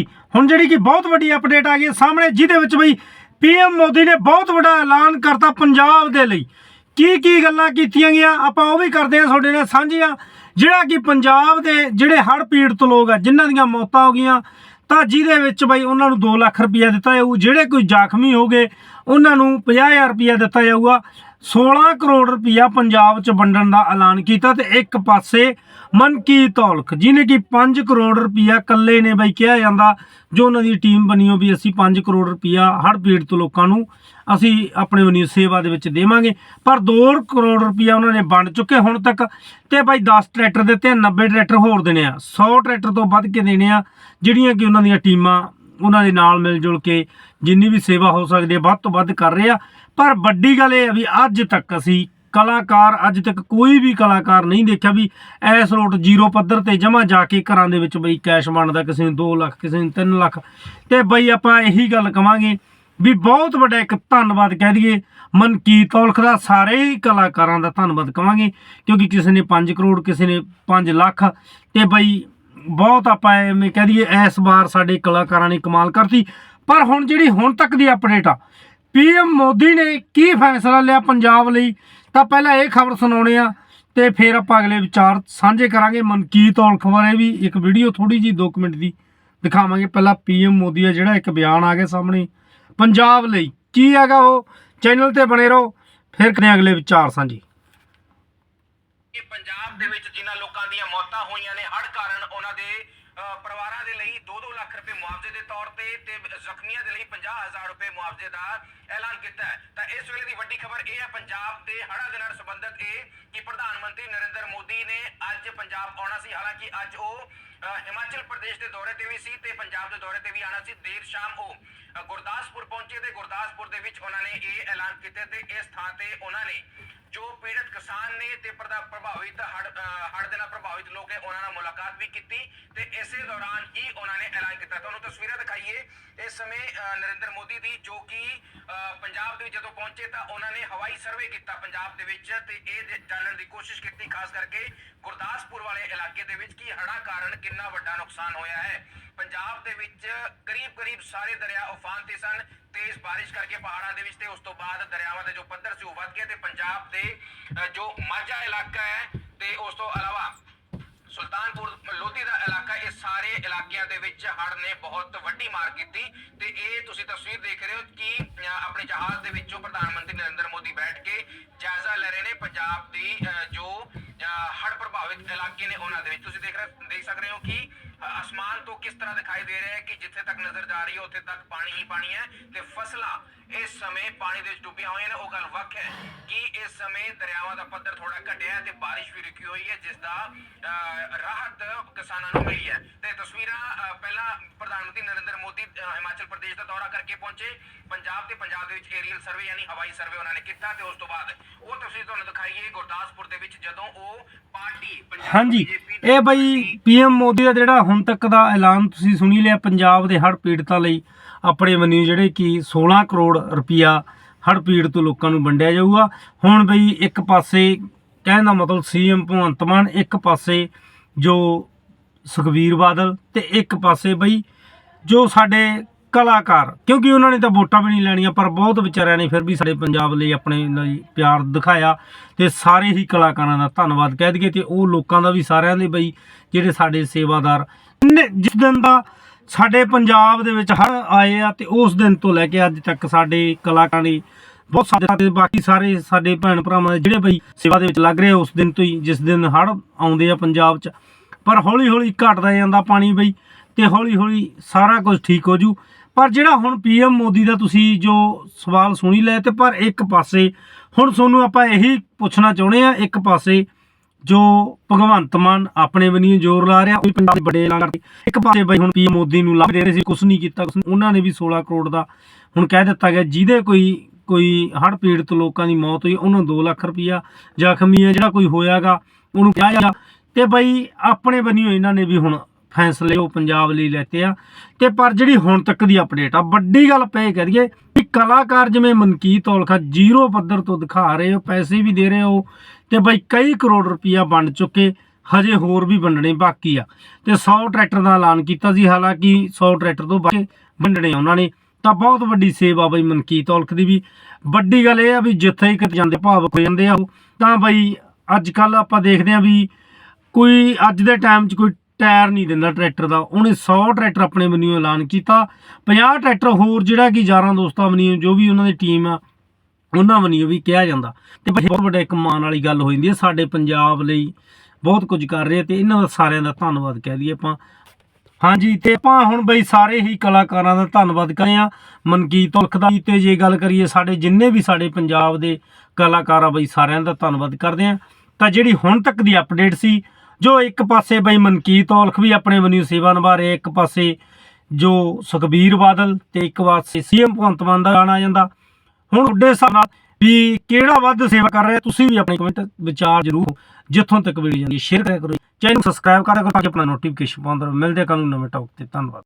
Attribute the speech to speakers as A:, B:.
A: ਹੁਣ ਜਿਹੜੀ ਕਿ ਬਹੁਤ ਵੱਡੀ ਅਪਡੇਟ ਆ ਗਈ ਹੈ ਸਾਹਮਣੇ, ਜਿਹਦੇ ਵਿੱਚ ਬਈ ਪੀਐਮ ਮੋਦੀ ਨੇ ਬਹੁਤ ਵੱਡਾ ਐਲਾਨ ਕਰਤਾ ਪੰਜਾਬ ਦੇ ਲਈ। ਕੀ ਕੀ ਗੱਲਾਂ ਕੀਤੀਆਂ ਗਈਆਂ? ਆਪਾਂ ਉਹ ਵੀ ਕਰਦੇ ਹਾਂ ਤੁਹਾਡੇ ਨਾਲ ਸਾਂਝੀਆਂ ਜਿਹੜਾ ਕਿ ਪੰਜਾਬ ਦੇ ਜਿਹੜੇ ਹੜ੍ਹ ਪੀੜਤ ਲੋਕ ਆ, ਜਿਨ੍ਹਾਂ ਦੀਆਂ ਮੌਤਾਂ ਹੋ ਗਈਆਂ, ਤਾਂ ਜਿਹਦੇ ਵਿੱਚ ਬਈ ਉਹਨਾਂ ਨੂੰ 2 ਲੱਖ ਰੁਪਇਆ ਦਿੱਤਾ ਜਾਊ, ਜਿਹੜੇ ਕੋਈ ਜ਼ਖਮੀ ਹੋ ਗਏ, ਉਹਨਾਂ ਨੂੰ 50000 ਰੁਪਇਆ ਦਿੱਤਾ ਜਾਊਗਾ। 16 ਕਰੋੜ ਰੁਪਇਆ ਪੰਜਾਬ 'ਚ ਵੰਡਣ ਦਾ ਐਲਾਨ ਕੀਤਾ ਤੇ ਇੱਕ ਪਾਸੇ ਮਨਕੀ ਤੌਲਖ ਜਿਹਨੇ ਕਿ 5 ਕਰੋੜ ਰੁਪਇਆ ਕੱਲੇ ਨੇ ਬਈ ਕਿਹਾ ਜਾਂਦਾ ਜੋ ਉਹਨਾਂ ਦੀ ਟੀਮ ਬਣੀ ਹੋ ਵੀ ਅਸੀਂ 5 ਕਰੋੜ ਰੁਪਇਆ ਹੜ੍ਹ ਪੀੜਤ ਲੋਕਾਂ ਨੂੰ ਅਸੀਂ ਆਪਣੇ ਵਨੀ ਸੇਵਾ ਦੇ ਵਿੱਚ ਦੇਵਾਂਗੇ। ਪਰ 2 ਕਰੋੜ ਰੁਪਇਆ ਉਹਨਾਂ ਨੇ ਵੰਡ ਚੁੱਕੇ ਹੁਣ ਤੱਕ ਤੇ ਬਾਈ 10 ਟਰੈਕਟਰ ਦਿੱਤੇ ਆ, 90 ਟਰੈਕਟਰ ਹੋਰ ਦੇਣੇ ਆ 100 ਟਰੈਕਟਰ ਤੋਂ ਵੱਧ ਕੇ ਦੇਣੇ ਆ ਜਿਹੜੀਆਂ ਕਿ ਉਹਨਾਂ ਦੀਆਂ ਟੀਮਾਂ ਉਹਨਾਂ ਦੇ ਨਾਲ ਮਿਲ ਜੁਲ ਕੇ ਜਿੰਨੀ ਵੀ ਸੇਵਾ ਹੋ ਸਕਦੀ ਹੈ ਵੱਧ ਤੋਂ ਵੱਧ ਕਰ ਰਹੇ ਆ। ਪਰ ਵੱਡੀ ਗੱਲ ਇਹ ਹੈ ਵੀ ਅੱਜ ਤੱਕ ਅਸੀਂ ਕਲਾਕਾਰ, ਅੱਜ ਤੱਕ ਕੋਈ ਵੀ ਕਲਾਕਾਰ ਨਹੀਂ ਦੇਖਿਆ ਵੀ ਐਸ ਰੋਟ ਜ਼ੀਰੋ ਪੱਧਰ ਤੇ ਜਮਾ ਜਾ ਕੇ ਘਰਾਂ ਦੇ ਵਿੱਚ ਬਈ ਕੈਸ਼ ਬਣਦਾ ਕਿਸੇ ਨੂੰ 2 ਲੱਖ, ਕਿਸੇ ਨੂੰ 3 ਲੱਖ। ਤੇ ਬਈ ਆਪਾਂ ਇਹੀ ਗੱਲ ਕਵਾਂਗੇ ਵੀ ਬਹੁਤ ਵੱਡਾ ਇੱਕ ਧੰਨਵਾਦ ਕਹਿ ਦਈਏ। ਮਨਕੀਤ ਔਲਖ ਦਾ ਸਾਰੇ ਹੀ ਕਲਾਕਾਰਾਂ ਦਾ ਧੰਨਵਾਦ ਕਵਾਂਗੇ ਕਿਉਂਕਿ ਕਿਸੇ ਨੇ 5 ਕਰੋੜ, ਕਿਸੇ ਨੇ 5 ਲੱਖ। ਤੇ ਬਈ ਬਹੁਤ ਆਪਾਂ ਐਵੇਂ ਕਹਿ ਦਈਏ, ਇਸ ਵਾਰ ਸਾਡੇ ਕਲਾਕਾਰਾਂ ਨੇ ਕਮਾਲ ਕਰਤੀ। ਪਰ ਹੁਣ ਜਿਹੜੀ ਹੁਣ ਤੱਕ ਦੀ ਅਪਡੇਟ ਆ ਪੀਐਮ ਮੋਦੀ ਨੇ ਕੀ ਫੈਸਲਾ ਲਿਆ ਪੰਜਾਬ ਲਈ? ਤਾਂ ਪਹਿਲਾਂ ਇਹ ਖਬਰ ਸੁਣਾਉਣੇ ਆ, ਤੇ ਫਿਰ ਆਪਾਂ ਅਗਲੇ ਵਿਚਾਰ ਸਾਂਝੇ ਕਰਾਂਗੇ। ਮਨਕੀਤ ਔਲਖ ਬਾਰੇ ਵੀ ਇੱਕ ਵੀਡੀਓ ਥੋੜੀ ਜੀ 2 ਮਿੰਟ ਦੀ ਦਿਖਾਵਾਂਗੇ। ਪਹਿਲਾਂ ਪੀਐਮ ਮੋਦੀ ਦਾ ਜਿਹੜਾ ਇੱਕ ਬਿਆਨ ਆ ਗਿਆ ਸਾਹਮਣੇ। ਪੰਜਾਬ ਲਈ ਕੀ ਹੈਗਾ ਉਹ? ਚੈਨਲ ਤੇ ਬਣੇ ਰਹੋ, ਫਿਰ ਕਰੇ ਅਗਲੇ ਵਿਚਾਰ ਸਾਂਝੇ।
B: ਕਿ ਪੰਜਾਬ ਦੇ ਵਿੱਚ ਜਿਨ੍ਹਾਂ ਲੋਕਾਂ ਦੀਆਂ ਮੌਤਾਂ ਹੋਈਆਂ ਨੇ, ਹੜ੍ਹ ਕਾਰਨ ਉਹਨਾਂ ਦੇ ਪਰਿਵਾਰਾਂ ਦੇ ਲਈ 2-2 ਲੱਖ ਰੁਪਏ ਮੁਆਵਜ਼ੇ ਦੇ ਤੌਰ ਤੇ ਤੇ ਜ਼ਖਮੀਆਂ ਦੇ ਲਈ 50000 ਰੁਪਏ ਮੁਆਵਜ਼ੇ ਦਾ ਐਲਾਨ ਕੀਤਾ ਹੈ। ਤਾਂ ਇਸ ਵੇਲੇ ਦੀ ਵੱਡੀ ਖਬਰ ਇਹ ਹੈ, ਪੰਜਾਬ ਦੇ ਹੜ੍ਹਾਂ ਦੇ ਨਾਲ ਸੰਬੰਧਿਤ ਇਹ ਕਿ ਪ੍ਰਧਾਨ ਮੰਤਰੀ ਨਰਿੰਦਰ ਮੋਦੀ ਨੇ ਅੱਜ ਪੰਜਾਬ ਆਉਣਾ ਸੀ। ਹਾਲਾਂਕਿ ਅੱਜ ਉਹ ਹਿਮਾਚਲ ਪ੍ਰਦੇਸ਼ ਦੇ ਦੌਰੇ ਤੇ ਵੀ ਸੀ ਤੇ ਪੰਜਾਬ ਦੇ ਦੌਰੇ ਤੇ ਵੀ ਆਣਾ ਸੀ। ਦੇਰ ਸ਼ਾਮ ਉਹ ਗੁਰਦਾਸਪੁਰ ਪਹੁੰਚੇ ਤੇ ਗੁਰਦਾਸਪੁਰ ਦੇ ਵਿੱਚ ਉਹਨਾਂ ਨੇ ਇਹ ਐਲਾਨ ਕੀਤੇ ਤੇ ਇਸ ਥਾਂ ਤੇ ਉਹਨਾਂ ਨੇ ਜੋ ਪੀੜਤ ਕਿਸਾਨ ਨੇ ਤੇ ਪ੍ਰਦਾ ਪ੍ਰਭਾਵਿਤ ਹੜ ਹੜ ਦੇ ਨਾਲ ਪ੍ਰਭਾਵਿਤ ਲੋਕ ਨੇ ਉਹਨਾਂ ਨਾਲ ਮੁਲਾਕਾਤ ਵੀ ਕੀਤੀ ਤੇ ਇਸੇ ਦੌਰਾਨ ਹੀ ਉਹਨਾਂ ਨੇ ਐਲਾਨ ਕੀਤਾ। ਤੁਹਾਨੂੰ ਤਸਵੀਰਾਂ ਦਿਖਾਈਏ। ਇਸ ਸਮੇਂ ਅ, ਨਰਿੰਦਰ ਮੋਦੀ ਦੀ ਜੋ ਕਿ ਪੰਜਾਬ ਦੇ ਵਿੱਚ ਜਦੋਂ ਪਹੁੰਚੇ ਤਾਂ ਉਹਨਾਂ ਨੇ ਹਵਾਈ ਸਰਵੇ ਕੀਤਾ ਪੰਜਾਬ ਦੇ ਵਿੱਚ ਤੇ ਇਹ ਜਾਣਨ ਦੀ ਕੋਸ਼ਿਸ਼ ਕੀਤੀ, ਖਾਸ ਕਰਕੇ ਗੁਰਦਾਸਪੁਰ ਵਾਲੇ ਇਲਾਕੇ ਦੇ ਵਿੱਚ ਕਿ ਹੜ੍ਹਾਂ ਕਾਰਨ ਕਿੰਨਾ ਵੱਡਾ ਨੁਕਸਾਨ ਹੋਇਆ ਹੈ। ਪੰਜਾਬ ਦੇ ਵਿੱਚ ਕਰੀਬ-ਕਰੀਬ ਸਾਰੇ ਦਰਿਆ ਉਫਾਨ ਤੇ ਸਨ, ਤੇਜ਼ ਬਾਰਿਸ਼ ਕਰਕੇ ਪਹਾੜਾਂ ਦੇ ਵਿੱਚ ਤੇ ਉਸ ਤੋਂ ਬਾਅਦ ਦਰਿਆਵਾਂ ਦੇ ਜੋ ਪੱਧਰ ਸੀ ਉਹ ਵੱਧ ਗਏ ਤੇ ਪੰਜਾਬ ਦੇ ਜੋ ਮਾਝਾ ਇਲਾਕਾ ਹੈ ਤੇ ਉਸ ਤੋਂ ਇਲਾਵਾ ਸੁਲਤਾਨਪੁਰ, ਲੋਧੀ ਦਾ ਇਲਾਕਾ ਸਾਰੇ ਇਲਾਕਿਆਂ ਦੇ ਵਿੱਚ ਹੜ੍ਹ ਨੇ ਬਹੁਤ ਵੱਡੀ ਮਾਰ ਕੀਤੀ ਤੇ ਇਹ ਤੁਸੀਂ ਤਸਵੀਰ ਦੇਖ ਰਹੇ ਹੋ ਕਿ ਆਪਣੇ ਜਹਾਜ਼ ਦੇ ਵਿੱਚੋਂ ਪ੍ਰਧਾਨ ਮੰਤਰੀ ਨਰਿੰਦਰ ਮੋਦੀ ਬੈਠ ਕੇ ਜਾਇਜ਼ਾ ਲੈ ਰਹੇ ਨੇ ਪੰਜਾਬ ਦੀ ਅ, ਜੋ ਹੜ੍ਹ ਪ੍ਰਭਾਵਿਤ ਇਲਾਕੇ ਨੇ ਉਹਨਾਂ ਦੇ ਵਿੱਚ। ਤੁਸੀਂ ਦੇਖ ਰਹੇ ਦੇਖ ਸਕਦੇ ਹੋ ਕਿ ਅ, ਅਸਮਾਨ ਤੋਂ ਕਿਸ ਤਰ੍ਹਾਂ ਦਿਖਾਈ ਦੇ ਰਿਹਾ ਹੈ ਕਿ ਜਿੱਥੇ ਤੱਕ ਨਜ਼ਰ ਜਾ ਰਹੀ ਹੈ ਉੱਥੇ ਤੱਕ ਪਾਣੀ ਹੀ ਪਾਣੀ ਹੈ ਤੇ ਫਸਲਾਂ ਇਸ ਸਮੇਂ ਪਾਣੀ ਦੇ ਵਿੱਚ ਡੁੱਬੀਆਂ ਹੋਈਆਂ ਨੇ। ਉਹ ਗੱਲ ਵੱਖ ਹੈ ਕਿ ਇਸ ਸਮੇਂ ਦਰਿਆਵਾਂ ਦਾ ਪੱਧਰ ਥੋੜਾ ਘਟਿਆ ਤੇ ਬਾਰਿਸ਼ ਵੀ ਰੁਕੀ ਹੋਈ ਹੈ ਜਿਸ ਦਾ ਰਾਹਤ ਕਿਸਾਨਾਂ ਨੂੰ ਮਿਲੀ ਹੈ। ਤੇ ਤਸਵੀਰਾਂ ਪਹਿਲਾਂ ਪ੍ਰਧਾਨ ਮੰਤਰੀ ਨਰਿੰਦਰ ਮੋਦੀ ਹਿਮਾਚਲ ਪ੍ਰਦੇਸ਼ ਦਾ ਦੌਰਾ ਕਰਕੇ ਪਹੁੰਚੇ। ਪੰਜਾਬ ਤੇ ਪੰਜਾਬ ਦੇ ਵਿੱਚ ਏਰੀਅਲ ਸਰਵੇ ਯਾਨੀ ਹਵਾਈ ਸਰਵੇ ਉਹਨਾਂ ਨੇ ਕੀਤਾ ਤੇ ਉਸ ਤੋਂ ਬਾਅਦ ਉਹ ਤਸਵੀਰ ਤੁਹਾਨੂੰ ਦਿਖਾਈਏ ਗੁਰਦਾਸਪੁਰ ਦੇ ਵਿੱਚ ਜਦੋਂ ਉਹ ਪਾਰਟੀ
A: ਹਾਂਜੀ ਇਹ ਬਈ ਪੀਐਮ ਮੋਦੀ ਦਾ ਜਿਹੜਾ ਹੁਣ ਤੱਕ ਦਾ ਐਲਾਨ ਤੁਸੀਂ ਸੁਣੀ ਲਿਆ ਪੰਜਾਬ ਦੇ ਹੜ੍ਹ ਪੀੜਤਾਂ ਲਈ। ਆਪਣੇ ਵੱਲੋਂ ਜਿਹੜੇ ਕਿ 16 ਕਰੋੜ ਰੁਪਿਆ ਹੜ੍ਹ ਤੋਂ ਲੋਕਾਂ ਨੂੰ ਵੰਡਿਆ ਜਾਊਗਾ। ਹੁਣ ਬਈ ਇੱਕ ਪਾਸੇ ਕਹਿਣ ਦਾ ਮਤਲਬ ਸੀਐਮ ਭਗਵੰਤ ਮਾਨ, ਇੱਕ ਪਾਸੇ ਜੋ ਸੁਖਬੀਰ ਬਾਦਲ ਤੇ ਇੱਕ ਪਾਸੇ ਬਈ ਜੋ ਸਾਡੇ ਕਲਾਕਾਰ, ਕਿਉਂਕਿ ਉਹਨਾਂ ਨੇ ਤਾਂ ਵੋਟਾਂ ਵੀ ਨਹੀਂ ਲੈਣੀਆਂ, ਪਰ ਬਹੁਤ ਵਿਚਾਰਿਆਂ ਨੇ ਫਿਰ ਵੀ ਸਾਡੇ ਪੰਜਾਬ ਲਈ ਆਪਣੇ ਲਈ ਪਿਆਰ ਦਿਖਾਇਆ ਤੇ ਸਾਰੇ ਹੀ ਕਲਾਕਾਰਾਂ ਦਾ ਧੰਨਵਾਦ ਕਹਿ ਦਈਏ ਤੇ ਉਹ ਲੋਕਾਂ ਦਾ ਵੀ ਸਾਰਿਆਂ ਦੇ ਬਈ ਜਿਹੜੇ ਸਾਡੇ ਸੇਵਾਦਾਰ ਜਿਸ ਦਿਨ ਦਾ ਸਾਡੇ ਪੰਜਾਬ ਦੇ ਵਿੱਚ ਹਰ ਆਏ ਆ ਤੇ ਉਸ ਦਿਨ ਤੋਂ ਲੈ ਕੇ ਅੱਜ ਤੱਕ ਸਾਡੇ ਕਲਾਕਾਰੀ ਬਹੁਤ ਸਾਡੇ ਬਾਕੀ ਸਾਰੇ ਸਾਡੇ ਭੈਣ ਭਰਾਵਾਂ ਦੇ ਜਿਹੜੇ ਬਈ ਸੇਵਾ ਦੇ ਵਿੱਚ ਲੱਗ ਰਹੇ ਉਸ ਦਿਨ ਤੋਂ ਹੀ, ਜਿਸ ਦਿਨ ਹੜ ਆਉਂਦੇ ਆ ਪੰਜਾਬ 'ਚ। ਪਰ ਹੌਲੀ ਹੌਲੀ ਘਟਦਾ ਜਾਂਦਾ ਪਾਣੀ ਬਈ ਤੇ ਹੌਲੀ ਹੌਲੀ ਸਾਰਾ ਕੁਝ ਠੀਕ ਹੋ ਜੂ। ਪਰ ਜਿਹੜਾ ਹੁਣ ਪੀਐਮ ਮੋਦੀ ਦਾ ਤੁਸੀਂ ਜੋ ਸਵਾਲ ਸੁਣੀ ਲਿਆ ਤੇ ਪਰ ਇੱਕ ਪਾਸੇ ਹੁਣ ਤੁਹਾਨੂੰ ਆਪਾਂ ਇਹੀ ਪੁੱਛਣਾ ਚਾਹੁੰਦੇ ਆ, ਇੱਕ ਪਾਸੇ ਜੋ ਭਗਵੰਤ ਮਾਨ ਆਪਣੇ ਵੱਲੋਂ ਜ਼ੋਰ ਲਾ ਰਿਹਾ ਕੋਈ ਪੰਜਾਬ ਦੇ ਵੱਡੇ ਐਲਾਨ ਕਰਦੇ ਇੱਕ ਪਾਸੇ ਬਈ ਹੁਣ ਪੀਐਮ ਮੋਦੀ ਨੂੰ ਲੱਭ ਦੇ ਰਹੇ ਸੀ ਕੁਝ ਨਹੀਂ ਕੀਤਾ ਉਹਨਾਂ ਨੇ ਵੀ 16 ਕਰੋੜ ਦਾ ਹੁਣ ਕਹਿ ਦਿੱਤਾ ਗਿਆ, ਜਿਹਦੇ ਕੋਈ ਕੋਈ ਹੜ੍ਹ ਪੀੜਤ ਲੋਕਾਂ ਦੀ ਮੌਤ ਹੋਈ, ਉਹਨੂੰ 2 ਲੱਖ ਰੁਪਈਆ ਜ਼ਖਮੀ ਹੈ, ਜਿਹੜਾ ਕੋਈ ਹੋਇਆਗਾ, ਉਹਨੂੰ 50000 ਤੇ ਬਈ ਆਪਣੇ ਵੱਲੋਂ ਇਹਨਾਂ ਨੇ ਵੀ ਹੁਣ ਫੈਸਲੇ ਉਹ ਪੰਜਾਬ ਲਈ ਲੈਤੇ ਆ। ਤੇ ਪਰ ਜਿਹੜੀ ਹੁਣ ਤੱਕ ਦੀ ਅਪਡੇਟ ਆ, ਵੱਡੀ ਗੱਲ ਪਏ ਕਹਿ ਦਈਏ ਕਿ ਕਲਾਕਾਰ ਜਿਵੇਂ ਮਨਕੀਤ ਔਲਖਾ ਜ਼ੀਰੋ ਪੱਧਰ ਤੋਂ ਦਿਖਾ ਰਹੇ ਹੋ, ਪੈਸੇ ਵੀ ਦੇ ਰਹੇ ਹੋ, ਤੇ ਬਈ ਕਈ ਕਰੋੜ ਰੁਪਈਆ ਵੰਡ ਚੁੱਕੇ, ਹਜੇ ਹੋਰ ਵੀ ਵੰਡਣੇ ਬਾਕੀ ਆ। ਤੇ 100 ਟਰੈਕਟਰ ਦਾ ਐਲਾਨ ਕੀਤਾ ਸੀ, ਹਾਲਾਂਕਿ 100 ਟਰੈਕਟਰ ਤੋਂ ਬਾਅਦ ਵੰਡਣੇ ਉਹਨਾਂ ਨੇ, ਤਾਂ ਬਹੁਤ ਵੱਡੀ ਸੇਵਾ ਆ ਬਈ ਮਨਕੀਤ ਔਲਖ ਦੀ ਵੀ। ਵੱਡੀ ਗੱਲ ਇਹ ਆ ਵੀ ਜਿੱਥੇ ਹੀ ਕਿਤੇ ਜਾਂਦੇ ਭਾਵਕ ਹੋ ਜਾਂਦੇ ਆ ਉਹ, ਤਾਂ ਬਈ ਅੱਜ ਕੱਲ ਆਪਾਂ ਦੇਖਦੇ ਆ ਵੀ ਕੋਈ ਅੱਜ ਦੇ ਟਾਈਮ 'ਚ ਕੋਈ ਟਾਇਰ ਨਹੀਂ ਦਿੰਦਾ ਟਰੈਕਟਰ ਦਾ। ਉਹਨੇ 100 ਟਰੈਕਟਰ ਆਪਣੇ ਵੱਲੋਂ ਐਲਾਨ ਕੀਤਾ। 50 ਟਰੈਕਟਰ ਹੋਰ ਜਿਹੜਾ ਕਿ ਯਾਰਾਂ ਦੋਸਤਾਂ ਵੱਲੋਂ, ਜੋ ਵੀ ਉਹਨਾਂ ਦੀ ਟੀਮ ਆ, ਉਹਨਾਂ ਵੱਲੋਂ ਵੀ ਕਿਹਾ ਜਾਂਦਾ। ਤੇ ਬਈ ਬਹੁਤ ਵੱਡਾ ਇੱਕ ਮਾਣ ਵਾਲੀ ਗੱਲ ਹੋ ਜਾਂਦੀ ਹੈ। ਸਾਡੇ ਪੰਜਾਬ ਲਈ ਬਹੁਤ ਕੁਝ ਕਰ ਰਹੇ ਤੇ ਇਹਨਾਂ ਦਾ ਸਾਰਿਆਂ ਦਾ ਧੰਨਵਾਦ ਕਹਿ ਦਈਏ ਆਪਾਂ। ਹਾਂਜੀ, ਤੇ ਆਪਾਂ ਹੁਣ ਬਈ ਸਾਰੇ ਹੀ ਕਲਾਕਾਰਾਂ ਦਾ ਧੰਨਵਾਦ ਕਰਦੇ ਆ ਮਨਕੀਤ ਉਲਖ ਦਾ ਤੇ ਜੇ ਗੱਲ ਕਰੀਏ ਸਾਡੇ ਜਿੰਨੇ ਵੀ ਸਾਡੇ ਪੰਜਾਬ ਦੇ ਕਲਾਕਾਰ ਆ ਬਈ ਸਾਰਿਆਂ ਦਾ ਧੰਨਵਾਦ ਕਰਦੇ ਆ ਤਾਂ ਜਿਹੜੀ ਹੁਣ ਤੱਕ ਦੀ ਅਪਡੇਟ ਸੀ ਜੋ ਇੱਕ ਪਾਸੇ ਬਈ ਮਨਕੀਤ ਔਲਖ ਵੀ ਆਪਣੇ ਵਨਿਊ ਸੇਵਾ ਨਿਭਾ ਰਹੇ ਇੱਕ ਪਾਸੇ ਜੋ ਸੁਖਬੀਰ ਬਾਦਲ ਤੇ ਇੱਕ ਪਾਸੇ ਸੀਐਮ ਭਗਵੰਤ ਮਾਨ ਦਾ ਗਾਣਾ ਜਾਂਦਾ। ਹੁਣ ਤੁਹਾਡੇ ਹਿਸਾਬ ਨਾਲ ਵੀ ਕਿਹੜਾ ਵੱਧ ਸੇਵਾ ਕਰ ਰਿਹਾ, ਤੁਸੀਂ ਵੀ ਆਪਣੇ ਕਮੈਂਟ ਵਿਚਾਰ ਜ਼ਰੂਰ ਜਿੱਥੋਂ ਤੱਕ ਵੀਡੀਓ ਜਾਂਦੀ ਸ਼ੇਅਰ ਕਰਿਆ ਕਰੋ। ਚੈਨਲ ਨੂੰ ਸਬਸਕ੍ਰਾਈਬ ਕਰਿਆ ਕਰੋ ਤਾਂ ਕਿ ਆਪਣਾ ਨੋਟੀਫਿਕੇਸ਼ਨ ਪਾਉਂਦੇ ਰਹੋ ਮਿਲਦੇ ਆ ਕੱਲ੍ਹ ਨੂੰ ਨਵੇਂ ਟੌਪ ਤੇ। ਧੰਨਵਾਦ।